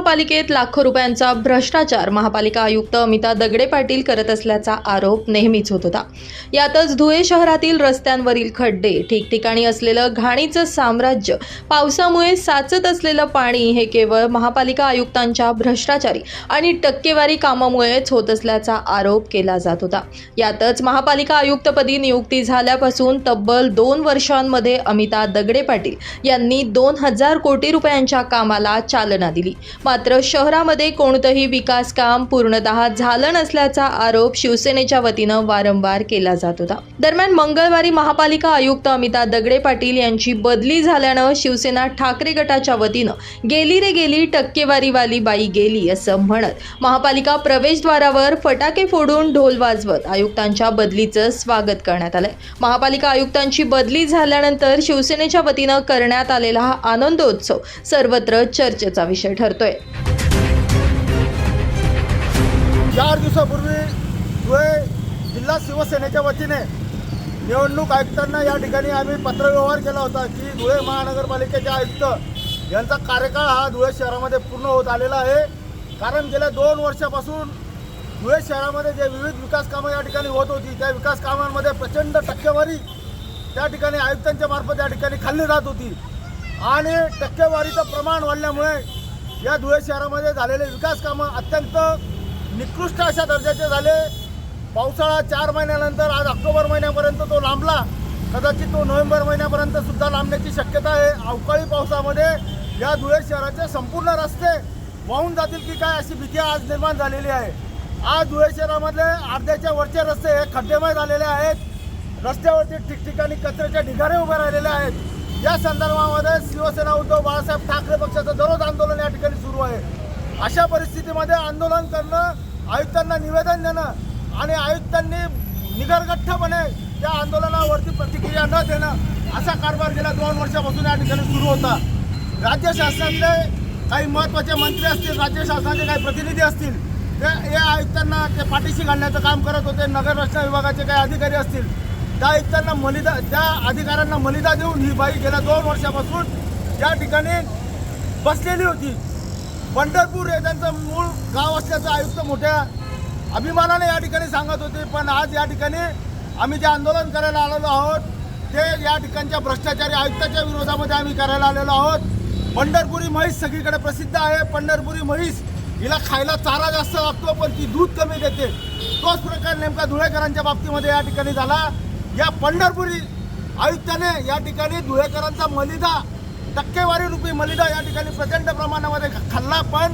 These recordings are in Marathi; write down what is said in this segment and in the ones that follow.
महापालिकेत लाखो रुपयांचा भ्रष्टाचार महापालिका आयुक्त अमिता दगडे पाटील करत असल्याचा आरोप नेहमीच होत होता. यातच धुळे शहरातील रस्त्यांवरील खड्डे ठिकठिकाणी असलेलं घाणीचं साम्राज्य पावसामुळे साचत असलेलं पाणी हे केवळ महापालिका आयुक्तांच्या भ्रष्टाचारी आणि टक्केवारी कामामुळेच होत असल्याचा आरोप केला जात होता. यातच महापालिका आयुक्तपदी नियुक्ती झाल्यापासून तब्बल दोन वर्षांमध्ये अमिता दगडे पाटील यांनी दोन हजार कोटी रुपयांच्या कामाला चालना दिली. मात्र शहरामध्ये कोणतंही विकास काम पूर्णतः झालं नसल्याचा आरोप शिवसेनेच्या वतीनं वारंवार केला जात होता. दरम्यान मंगळवारी महापालिका आयुक्त अमिता दगडे पाटील यांची बदली झाल्यानं शिवसेना ठाकरे गटाच्या वतीनं गेली रे गेली टक्केवारीवाली बाई गेली असं म्हणत महापालिका प्रवेशद्वारावर फटाके फोडून ढोल वाजवत आयुक्तांच्या बदलीचं स्वागत करण्यात आलंय. महापालिका आयुक्तांची बदली झाल्यानंतर शिवसेनेच्या वतीनं करण्यात आलेला हा आनंदोत्सव सर्वत्र चर्चेचा विषय ठरतोय. चार दिवसापूर्वी धुळे जिल्हा शिवसेनेच्या वतीने निवडणूक आयुक्तांना या ठिकाणी आम्ही पत्रव्यवहार केला होता की धुळे महानगरपालिकेचे आयुक्त यांचा कार्यकाळ हा धुळे शहरामध्ये पूर्ण होत आलेला आहे. कारण गेल्या दोन वर्षापासून धुळे शहरामध्ये जे विविध विकास कामं या ठिकाणी होत होती त्या विकास कामांमध्ये प्रचंड टक्केवारी त्या ठिकाणी आयुक्तांच्या मार्फत या ठिकाणी खाल्ली जात होती. आणि टक्केवारीचं प्रमाण वाढल्यामुळे या धुळे शहरामध्ये झालेले विकास कामं अत्यंत निकृष्ट अशा दर्जाचे झाले. पावसाळा चार महिन्यानंतर आज ऑक्टोबर महिन्यापर्यंत तो लांबला. कदाचित तो नोव्हेंबर महिन्यापर्यंत सुद्धा लांबण्याची शक्यता आहे. अवकाळी पावसामध्ये या धुळे शहराचे संपूर्ण रस्ते वाहून जातील की काय अशी भीती आज निर्माण झालेली आहे. आज धुळे शहरामधले अर्ध्याच्या वरचे रस्ते हे खड्डेमय झालेले आहेत. रस्त्यावरती ठिकठिकाणी कचऱ्याच्या ढिगारे उभे राहिलेले आहेत. या संदर्भामध्ये शिवसेना उद्धव बाळासाहेब ठाकरे पक्षाचं दररोज आंदोलन या ठिकाणी सुरू आहे. अशा परिस्थितीमध्ये आंदोलन करणं आयुक्तांना निवेदन देणं आणि आयुक्तांनी निगरगठ्ठपणे त्या आंदोलनावरती प्रतिक्रिया न देणं असा कारभार गेल्या दोन वर्षापासून या ठिकाणी सुरू होता. राज्य शासनातले काही महत्त्वाचे मंत्री असतील राज्य शासनाचे काही प्रतिनिधी असतील ते या आयुक्तांना ते पाठीशी घालण्याचं काम करत होते. नगररचना विभागाचे काही अधिकारी असतील त्या आयुक्तांना मलिदा त्या अधिकाऱ्यांना मलिदा देऊन ही बाई गेल्या दोन वर्षापासून या ठिकाणी बसलेली होती. पंढरपूर हे त्यांचं मूळ गाव असल्याचं आयुक्त मोठ्या अभिमानाने या ठिकाणी सांगत होते. पण आज या ठिकाणी आम्ही जे आंदोलन करायला आलेलो आहोत ते या ठिकाणच्या भ्रष्टाचारी आयुक्ताच्या विरोधामध्ये आम्ही करायला आलेलो आहोत. पंढरपुरी म्हैस सगळीकडे प्रसिद्ध आहे. पंढरपुरी म्हैस हिला खायला चारा जास्त लागतो पण ती दूध कमी देते. तोच प्रकार नेमका धुळेकरांच्या बाबतीमध्ये या ठिकाणी झाला. या पंढरपुरी आयुक्ताने या ठिकाणी धुळेकरांचा मलिदा टक्केवारी रुपी मलिदा या ठिकाणी प्रचंड प्रमाणामध्ये खाल्ला. पण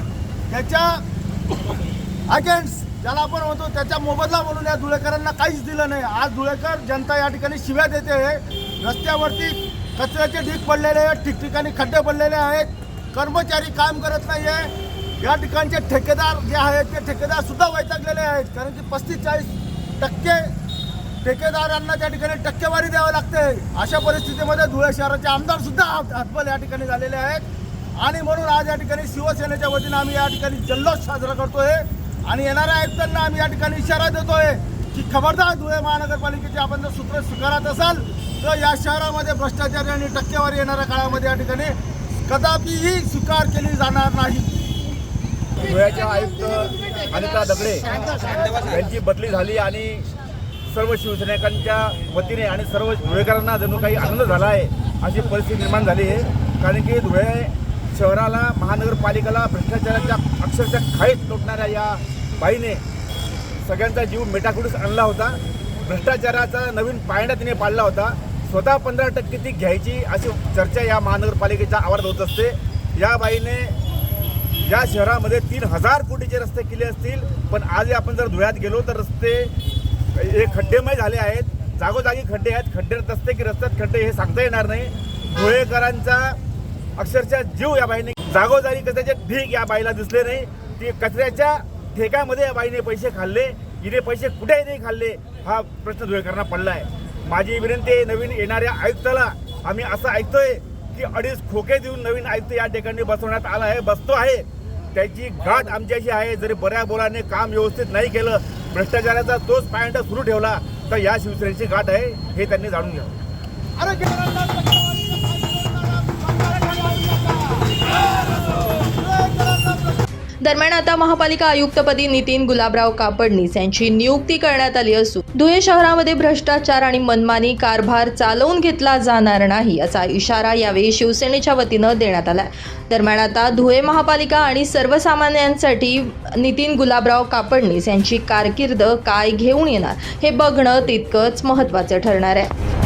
त्याच्या अगेन्स्ट ज्याला आपण म्हणतो त्याचा मोबदला म्हणून या धुळेकरांना काहीच दिलं नाही. आज धुळेकर जनता या ठिकाणी शिव्या देते आहे. रस्त्यावरती कचऱ्याचे ढीक पडलेले आहेत ठिकठिकाणी खड्डे पडलेले आहेत. कर्मचारी काम करत नाही आहे या ठिकाणचे ठेकेदार जे आहेत ते ठेकेदार सुद्धा वैतागलेले आहेत. कारण की पस्तीस चाळीस टक्के ठेकेदारांना त्या ठिकाणी टक्केवारी द्यावी लागते. अशा परिस्थितीमध्ये धुळे शहराचे आमदार सुद्धा हतबल या ठिकाणी झालेले आहेत. आणि म्हणून आज या ठिकाणी शिवसेनेच्या वतीनं आम्ही या ठिकाणी जल्लोष साजरा करतोय. आणि येणाऱ्या आयुक्तांना आम्ही या ठिकाणी इशारा देतोय की खबरदार धुळे महानगरपालिकेचे आपण जर सूत्र स्वीकारत असाल तर या शहरामध्ये भ्रष्टाचार आणि टक्केवारी येणाऱ्या काळामध्ये या ठिकाणी कदापिही स्वीकार केली जाणार नाही. धुळ्याचे आयुक्त अनिता दगडे यांची बदली झाली आणि सर्व शिवसैनिकांच्या वतीने आणि सर्व धुळेकरांना जणू काही आनंद झाला आहे अशी परिस्थिती निर्माण झाली आहे. कारण की धुळे शहराला महानगरपालिकेला भ्रष्टाचाराच्या अक्षरशः खाईत लोटणाऱ्या या बाईने सगळ्यांचा जीव मेटाकुडीस आणला होता. भ्रष्टाचाराचा नवीन पायंडा तिने पाडला होता. स्वतः पंधरा टक्के ती घ्यायची अशी चर्चा या महानगरपालिकेच्या आवारात होत असते. या बाईने या शहरामध्ये तीन हजार कोटीचे रस्ते केले असतील पण आज आपण जर धुळ्यात गेलो तर रस्ते हे खड्डेमय झाले आहेत. जागोजागी खड्डे आहेत. खड्डे रस्ते की रस्त्यात खड्डे हे सांगता येणार नाही. धुळेकरांचा अक्षरशः जीव या बाईने जागोजागी कचऱ्याचे ढीक या बाईला दिसले नाही. ती कचऱ्याच्या ठेक्यामध्ये या बाईने पैसे खाल्ले. हिने पैसे कुठेही नाही खाल्ले. हा प्रश्न धुळेकरांना पडला आहे माझी विनंती आहे नवीन येणाऱ्या आयुक्ताला आम्ही असं ऐकतोय की अडीच खोके देऊन नवीन आयुक्त या ठिकाणी बसवण्यात आला आहे बसतो आहे. त्याची गाठ आमच्याशी आहे. जरी बऱ्या बोलाने काम व्यवस्थित नाही केलं भ्रष्टाचाराचा तोच पॉईंट सुरू ठेवला तर या शिवसेनेची गाठ आहे हे त्यांनी जाणून घ्यावं दरम्यान आता महापालिका आयुक्तपदी नितीन गुलाबराव कापडणीस यांची नियुक्ती करण्यात आली असून धुळे शहरामध्ये भ्रष्टाचार आणि मनमानी कारभार चालवून घेतला जाणार नाही असा इशारा यावेळी शिवसेनेच्या वतीनं देण्यात आला दरम्यान आता धुळे महापालिका आणि सर्वसामान्यांसाठी नितीन गुलाबराव कापडणीस यांची कारकीर्द काय घेऊन येणार हे बघणं तितकंच महत्त्वाचं ठरणार आहे.